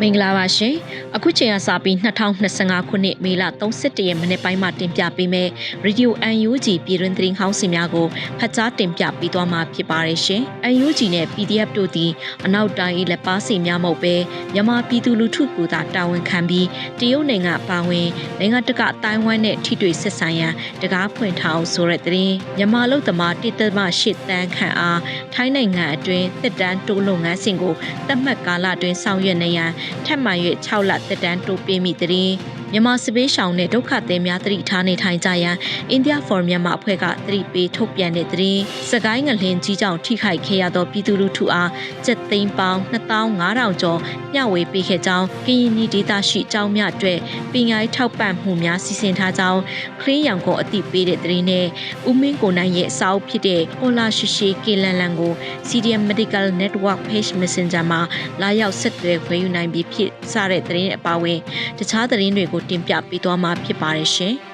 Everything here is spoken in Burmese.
မင်္ဂလာပါရှင်အခုချိန်ကစပြီး2025ခုနှစ်မေလ31ရက်မနေ့ပိုင်းမှာတင်ပြပေးမယ် Radio UNG ပြည်တွင်သတင်းဟောင်းစီများကိုဖတ်ကြားတင်ပြပေးသွားမှာဖြစ်ပါတယ်ရှင် UNG နဲ့ PDF တို့သည်အနောက်တိုင်း၏လက်ပါစီများမဟုတ်ပဲမြန်မာပြည်သူလူထုကသာတာဝန်ခံပြီးတရုတ်နိုင်ငံပါဝင်နိုင်ငံတကာအတိုင်းဝိုင်းနဲ့ထိတွေ့ဆက်ဆံရန်တကားဖွင့်ထားအောင်ဆိုတဲ့သတင်းမြန်မာလူသမားတိတ္တမရှိတန်းခန့်အားထိုင်းနိုင်ငံအတွင်းတက်တန်းတိုးလုပ်ငန်းစဉ်ကိုတတ်မှတ်ကာလအတွင်းဆောင်ရွက်နေရန်ထပ်မံ၍6လတက်တန်းတိုးပေးမိတဲ့ မြန်မာစပေးရှောင်နဲ့ဒုက္ခသည်များတတိထားနေထိုင်ကြရန် India for Myanmar အဖွဲ့ကတတိပေးထုတ်ပြန်တဲ့တဲ့စကိုင်းငလင်ကြီးကြောင့်ထိခိုက်ခဲ့ရသောပြည်သူလူထုအားကျပ်သိန်းပေါင်း2500ကျော်မျှဝေပေးခဲ့ကြောင်းကရင်နီဒေသရှိအကြောင်းများအတွက်ပညာရေးထောက်ပံ့မှုများစီစဉ်ထားကြောင်းခရင်းရောင်ကိုအတိပေးတဲ့တဲ့နဲ့ဦးမင်းကိုနိုင်ရဲ့အစာအုပ်ဖြစ်တဲ့ဟိုလာရှိရှိကေလန်လန်ကို CDM Medical Network Page Messenger မှာလာရောက်ဆက်သွယ်ခွင့်ယူနိုင်ပြီးဖြစ်စတဲ့သတင်းအပါအဝင်တခြားသတင်းတွေကိုတင်ပြပေးသွားမှာဖြစ်ပါတယ်ရှင်။